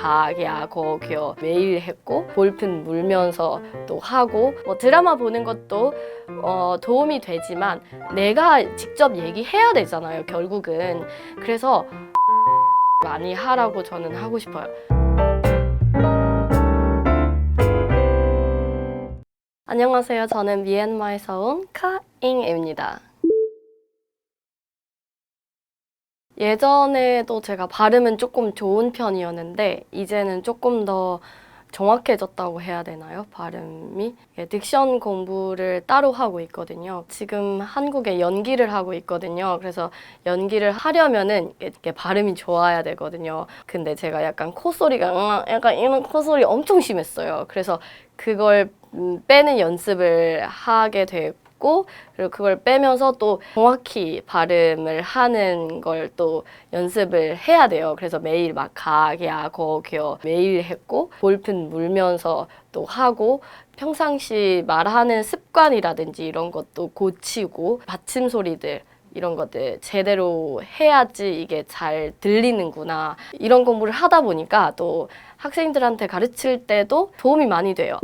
가야 거기요 매일 했고 볼펜 물면서 또 하고 뭐 드라마 보는 것도 어, 도움이 되지만 내가 직접 얘기해야 되잖아요 결국은 그래서 많이 하라고 저는 하고 싶어요. 안녕하세요. 저는 미얀마에서 온 카잉입니다. 예전에도 제가 발음은 조금 좋은 편이었는데 이제는 조금 더 정확해졌다고 해야 되나요? 발음이 예, 딕션 공부를 따로 하고 있거든요. 지금 한국에 연기를 하고 있거든요. 그래서 연기를 하려면은 이렇게 발음이 좋아야 되거든요. 근데 제가 약간 콧소리가 음, 약간 이런 콧소리 엄청 심했어요. 그래서 그걸 음, 빼는 연습을 하게 됐고 그리고 그걸 빼면서 또 정확히 발음을 하는 걸 또 연습을 해야 돼요. 그래서 매일 막 가야 거기요 매일 했고 볼펜 물면서 또 하고 평상시 말하는 습관이라든지 이런 것도 고치고 받침 소리들 이런 것들 제대로 해야지 이게 잘 들리는구나 이런 공부를 하다 보니까 또 학생들한테 가르칠 때도 도움이 많이 돼요.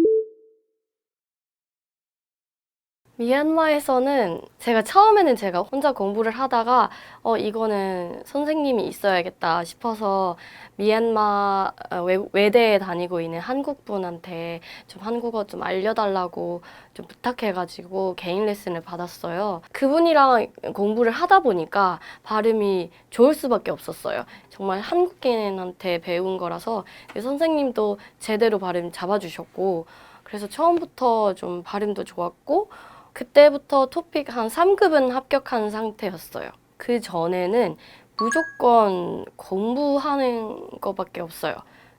미얀마에서는 제가 처음에는 제가 혼자 공부를 하다가 어 이거는 선생님이 있어야겠다 싶어서 미얀마 어, 외, 외대에 다니고 있는 한국 분한테 좀 한국어 좀 알려달라고 좀 부탁해가지고 개인 레슨을 받았어요. 그분이랑 공부를 하다 보니까 발음이 좋을 수밖에 없었어요. 정말 한국인한테 배운 거라서 그 선생님도 제대로 발음 잡아주셨고 그래서 처음부터 좀 발음도 좋았고 그때부터 토픽 한 3급은 합격한 상태였어요. 그 전에는 무조건 공부하는 것밖에 없어요.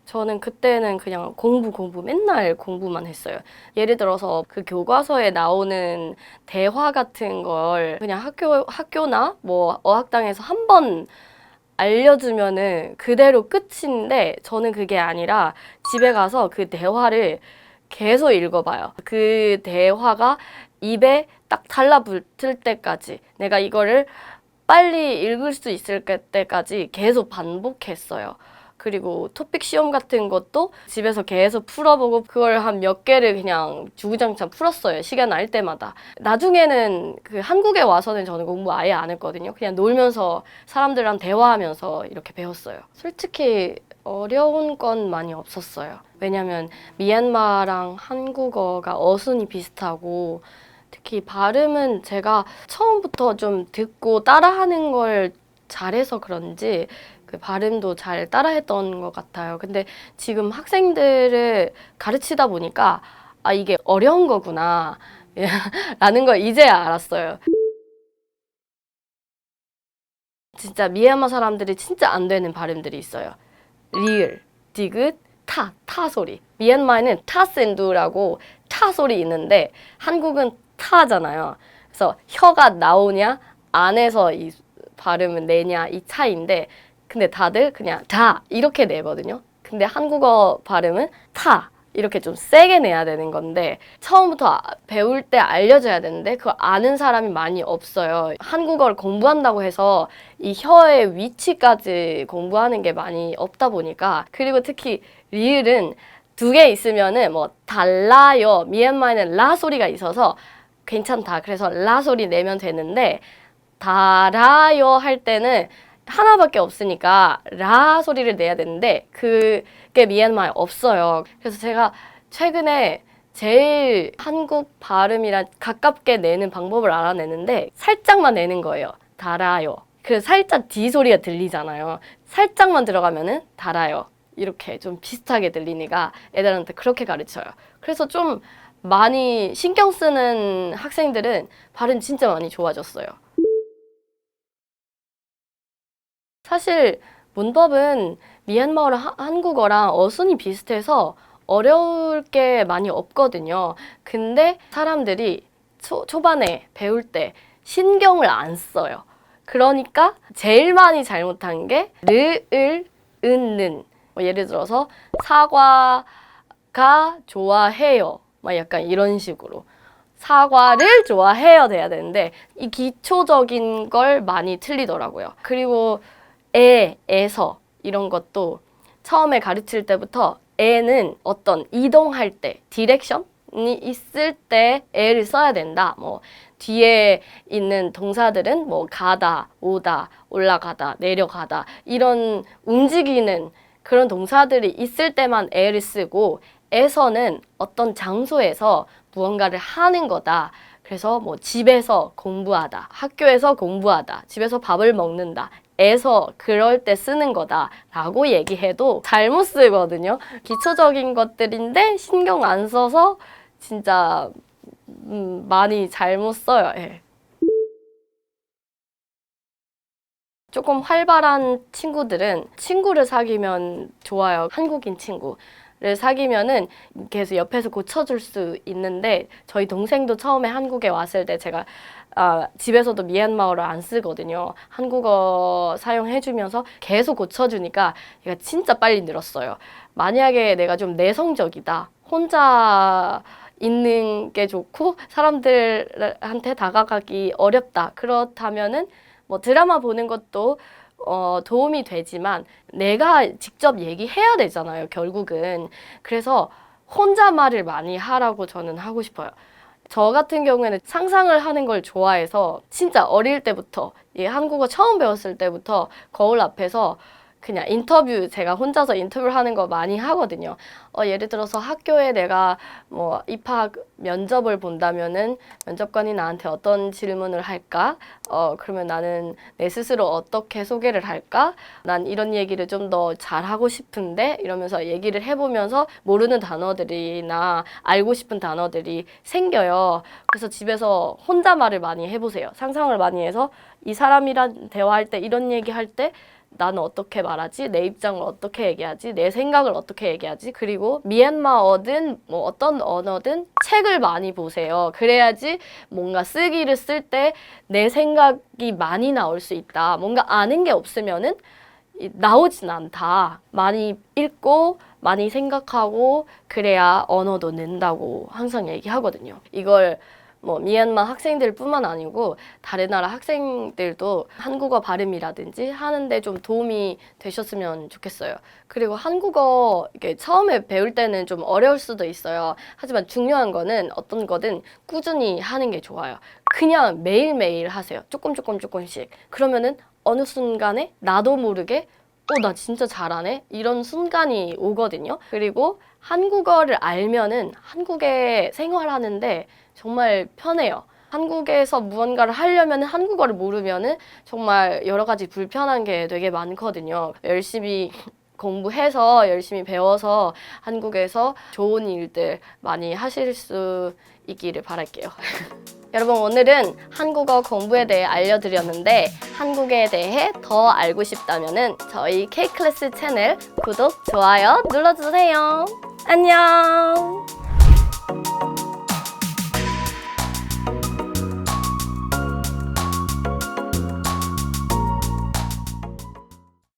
저는 그때는 그냥 공부, 공부, 맨날 공부만 했어요. 예를 들어서 그 교과서에 나오는 대화 같은 걸 그냥 학교, 학교나 뭐 어학당에서 한 번 알려주면은 그대로 끝인데 저는 그게 아니라 집에 가서 그 대화를 계속 읽어봐요. 그 대화가 입에 딱 달라붙을 때까지 내가 이거를 빨리 읽을 수 있을 때까지 계속 반복했어요. 그리고 토픽 시험 같은 것도 집에서 계속 풀어보고 그걸 한 몇 개를 그냥 주구장창 풀었어요. 시간 날 때마다. 나중에는 그 한국에 와서는 저는 공부 아예 안 했거든요. 그냥 놀면서 사람들이랑 대화하면서 이렇게 배웠어요. 솔직히 어려운 건 많이 없었어요. 왜냐면 미얀마랑 한국어가 어순이 비슷하고 특히 발음은 제가 처음부터 좀 듣고 따라하는 걸 잘해서 그런지 그 발음도 잘 따라했던 것 같아요. 근데 지금 학생들을 가르치다 보니까 아, 이게 어려운 거구나. 라는 걸 이제야 알았어요. 진짜 미얀마 사람들이 진짜 안 되는 발음들이 있어요. 리을, 디귿, 타, 타 소리. 미얀마에는 타센두라고 타 소리 있는데 한국은 타잖아요. 그래서 혀가 나오냐 안에서 이 발음은 내냐 이 차이인데 근데 다들 그냥 다 이렇게 내거든요. 근데 한국어 발음은 타 이렇게 좀 세게 내야 되는 건데 처음부터 아- 배울 때 알려줘야 되는데 그거 아는 사람이 많이 없어요. 한국어를 공부한다고 해서 이 혀의 위치까지 공부하는 게 많이 없다 보니까 그리고 특히 리을은 두 개 있으면은 뭐 달라요. 미얀마에는 라 소리가 있어서 괜찮다. 그래서 라 소리 내면 되는데 달아요 할 때는 하나밖에 없으니까 라 소리를 내야 되는데 그게 미얀마에 없어요. 그래서 제가 최근에 제일 한국 발음이랑 가깝게 내는 방법을 알아내는데 살짝만 내는 거예요. 달아요. 그래서 살짝 D 소리가 들리잖아요. 살짝만 들어가면은 달아요. 이렇게 좀 비슷하게 들리니까 애들한테 그렇게 가르쳐요. 그래서 좀 많이 신경 쓰는 학생들은 발음 진짜 많이 좋아졌어요. 사실 문법은 미얀마어랑 하- 한국어랑 어순이 비슷해서 어려울 게 많이 없거든요. 근데 사람들이 초, 초반에 배울 때 신경을 안 써요. 그러니까 제일 많이 잘못한 게 르을, 은는. 뭐 예를 들어서 사과가 좋아해요. 막 약간 이런 식으로. 사과를 좋아해요 돼야 되는데 이 기초적인 걸 많이 틀리더라고요. 그리고 에, 에서 이런 것도 처음에 가르칠 때부터 애는 어떤 이동할 때 디렉션 이 있을 때 애를 써야 된다. 뭐 뒤에 있는 동사들은 뭐 가다, 오다, 올라가다, 내려가다 이런 움직이는 그런 동사들이 있을 때만 애를 쓰고 에서는 어떤 장소에서 무언가를 하는 거다. 그래서 뭐 집에서 공부하다, 학교에서 공부하다, 집에서 밥을 먹는다. 에서 그럴 때 쓰는 거다라고 얘기해도 잘못 쓰거든요. 기초적인 것들인데 신경 안 써서 진짜 음, 많이 잘못 써요. 예. 조금 활발한 친구들은 친구를 사귀면 좋아요. 한국인 친구 를 사귀면은 계속 옆에서 고쳐줄 수 있는데 저희 동생도 처음에 한국에 왔을 때 제가 아, 집에서도 미얀마어를 안 쓰거든요. 한국어 사용해주면서 계속 고쳐주니까 얘가 진짜 빨리 늘었어요. 만약에 내가 좀 내성적이다. 혼자 있는 게 좋고 사람들한테 다가가기 어렵다. 그렇다면은 뭐 드라마 보는 것도 어, 도움이 되지만 내가 직접 얘기해야 되잖아요, 결국은. 그래서 혼자 말을 많이 하라고 저는 하고 싶어요. 저 같은 경우에는 상상을 하는 걸 좋아해서 진짜 어릴 때부터 이 한국어 처음 배웠을 때부터 거울 앞에서 그냥 인터뷰 제가 혼자서 인터뷰를 하는 거 많이 하거든요. 어, 예를 들어서 학교에 내가 뭐 입학 면접을 본다면은 면접관이 나한테 어떤 질문을 할까? 어, 그러면 나는 내 스스로 어떻게 소개를 할까? 난 이런 얘기를 좀 더 잘하고 싶은데 이러면서 얘기를 해보면서 모르는 단어들이나 알고 싶은 단어들이 생겨요. 그래서 집에서 혼자 말을 많이 해보세요. 상상을 많이 해서 이 사람이랑 대화할 때 이런 얘기 할 때 나는 어떻게 말하지? 내 입장을 어떻게 얘기하지? 내 생각을 어떻게 얘기하지? 그리고 미얀마어든 뭐 어떤 언어든 책을 많이 보세요. 그래야지 뭔가 쓰기를 쓸 때 내 생각이 많이 나올 수 있다. 뭔가 아는 게 없으면은 이- 나오진 않다. 많이 읽고 많이 생각하고 그래야 언어도 는다고 항상 얘기하거든요. 이걸 뭐 미얀마 학생들뿐만 아니고 다른 나라 학생들도 한국어 발음이라든지 하는데 좀 도움이 되셨으면 좋겠어요. 그리고 한국어 이게 처음에 배울 때는 좀 어려울 수도 있어요. 하지만 중요한 거는 어떤 거든 꾸준히 하는 게 좋아요. 그냥 매일매일 하세요. 조금 조금 조금씩. 그러면은 어느 순간에 나도 모르게 어, 나 진짜 잘하네? 이런 순간이 오거든요. 그리고 한국어를 알면은 한국에 생활하는데 정말 편해요. 한국에서 무언가를 하려면 한국어를 모르면은 정말 여러 가지 불편한 게 되게 많거든요. 열심히 공부해서 열심히 배워서 한국에서 좋은 일들 많이 하실 수 있기를 바랄게요. 여러분 오늘은 한국어 공부에 대해 알려드렸는데 한국에 대해 더 알고 싶다면은 저희 K클래스 채널 구독, 좋아요 눌러주세요. 안녕.